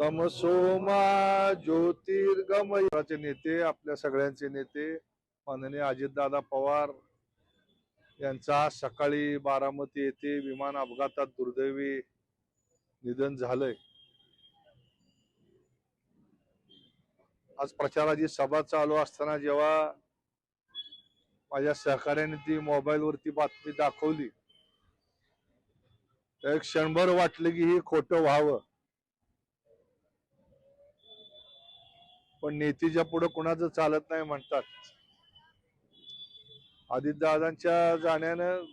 तमसोमा ज्योतिर्गमयाचे नेते आपल्या सगळ्यांचे नेते माननीय अजितदादा पवार यांचा सकाळी बारामती येथे विमान अपघातात दुर्दैवी निधन झालंय. आज प्रचाराची सभा चालू असताना जेव्हा माझ्या सहकार्याने ती मोबाईलवरती बातमी दाखवली तर एक क्षणभर वाटलं की हे खोटं व्हावं. पण नेतीच्या पुढे कुणाचं चालत नाही म्हणतात. दादांच्या जाण्यानं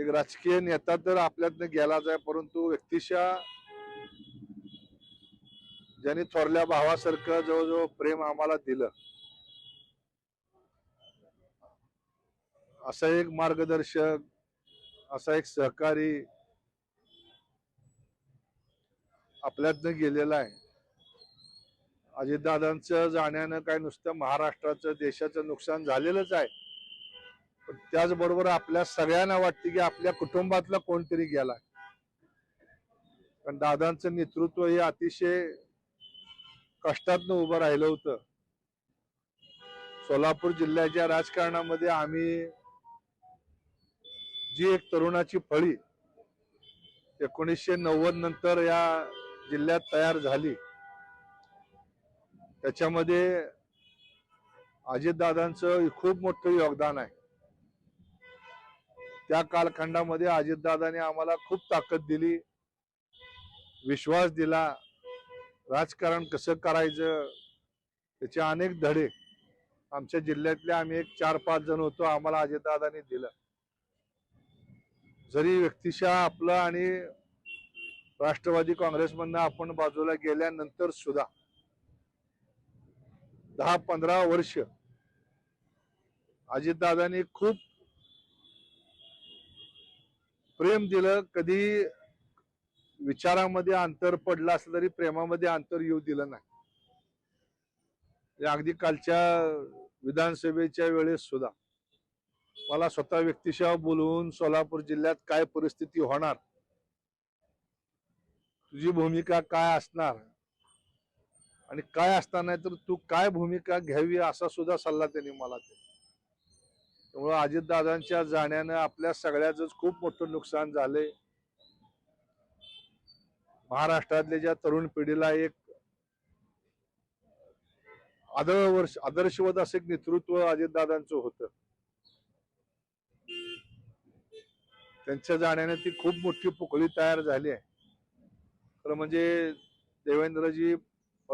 एक राजकीय नेता तर आपल्यातनं गेलाच आहे परंतु व्यक्तिशा ज्यांनी थोरल्या भावासारखं जवळजवळ प्रेम आम्हाला दिलं असा एक मार्गदर्शक असा एक सहकारी आपल्यातनं गेलेला आहे. अजितदादांचं जाण्यानं काय नुसतं महाराष्ट्राचं देशाचं नुकसान झालेलंच आहे. पण त्याचबरोबर आपल्या सगळ्यांना वाटते की आपल्या कुटुंबातला कोणतरी गेला पण दादांचं नेतृत्व हे अतिशय कष्टातनं उभं राहिलं होतं. सोलापूर जिल्ह्याच्या राजकारणामध्ये आम्ही जी एक तरुणाची फळी एकोणीसशे नव्वद नंतर या जिल्ह्यात तयार झाली. त्याच्यामध्ये अजितदादांचं खूप मोठं योगदान आहे. त्या कालखंडामध्ये अजितदादाने आम्हाला खूप ताकद दिली विश्वास दिला राजकारण कसं करायचं त्याचे अनेक धडे आमच्या जिल्ह्यातले आम्ही एक चार पाच जण होतो आम्हाला अजितदादाने दिलं. जरी व्यक्तिशः आपलं आणि राष्ट्रवादी काँग्रेसमधनं आपण बाजूला गेल्यानंतर सुद्धा दहा पंधरा वर्ष अजितदादांनी खूप प्रेम दिलं. कधी विचारामध्ये अंतर पडलं असलं तरी प्रेमामध्ये अंतर येऊ दिलं नाही. हे अगदी कालच्या विधानसभेच्या वेळेस सुद्धा मला स्वतः व्यक्तिशः बोलवून सोलापूर जिल्ह्यात काय परिस्थिती होणार तुझी भूमिका काय असणार आणि काय असताना तर तू काय भूमिका घ्यावी असा सुद्धा सल्ला त्यांनी मला दिला. त्यामुळं अजितदादांच्या जाण्यानं आपल्या सगळ्याच खूप मोठं नुकसान झालंय. महाराष्ट्रातल्या ज्या तरुण पिढीला एक आदर्श आदर्शवत असं एक नेतृत्व अजितदादांचं होतं. त्यांच्या जाण्याने ती खूप मोठी पोकळी तयार झाली आहे. खरं म्हणजे देवेंद्रजी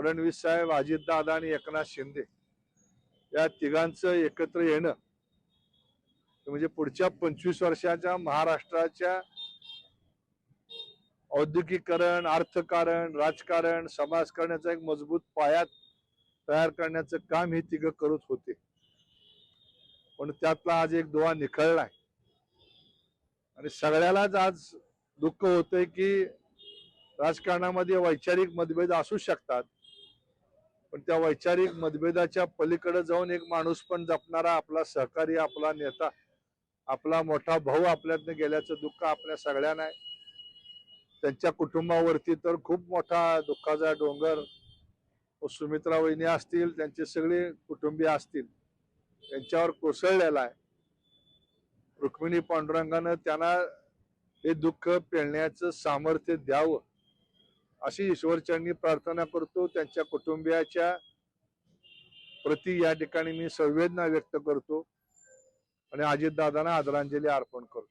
फडणवीस साहेब अजितदादा आणि एकनाथ शिंदे या तिघांचं एकत्र येणं म्हणजे पुढच्या पंचवीस वर्षाच्या महाराष्ट्राच्या औद्योगिकरण अर्थकारण राजकारण समाजकारणाचा एक मजबूत पाया तयार करण्याचं काम हे तिघ करत होते. पण त्यातला आज एक दोहा निखळलाय. आणि सगळ्यालाच आज दुःख होतंय की राजकारणामध्ये वैचारिक मतभेद असू शकतात. पण त्या वैचारिक मतभेदाच्या पलीकडे जाऊन एक माणूस पण जपणारा आपला सहकारी आपला नेता आपला मोठा भाऊ आपल्यातनं गेल्याचं दुःख आपल्या सगळ्यांना आहे. त्यांच्या कुटुंबावरती तर खूप मोठा दुःखाचा डोंगर सुमित्रा वहिनी असतील त्यांचे सगळे कुटुंबीय असतील त्यांच्यावर कोसळलेला आहे. रुक्मिणी पांडुरंगानं त्यांना हे दुःख पेलण्याचं सामर्थ्य द्यावं. अशी ईश्वरचरणी प्रार्थना करतो. त्यांच्या कुटुंबियाच्या प्रति या ठिकाणी मी संवेदना व्यक्त करतो. आणि अजितदादांना आदरांजली अर्पण करतो.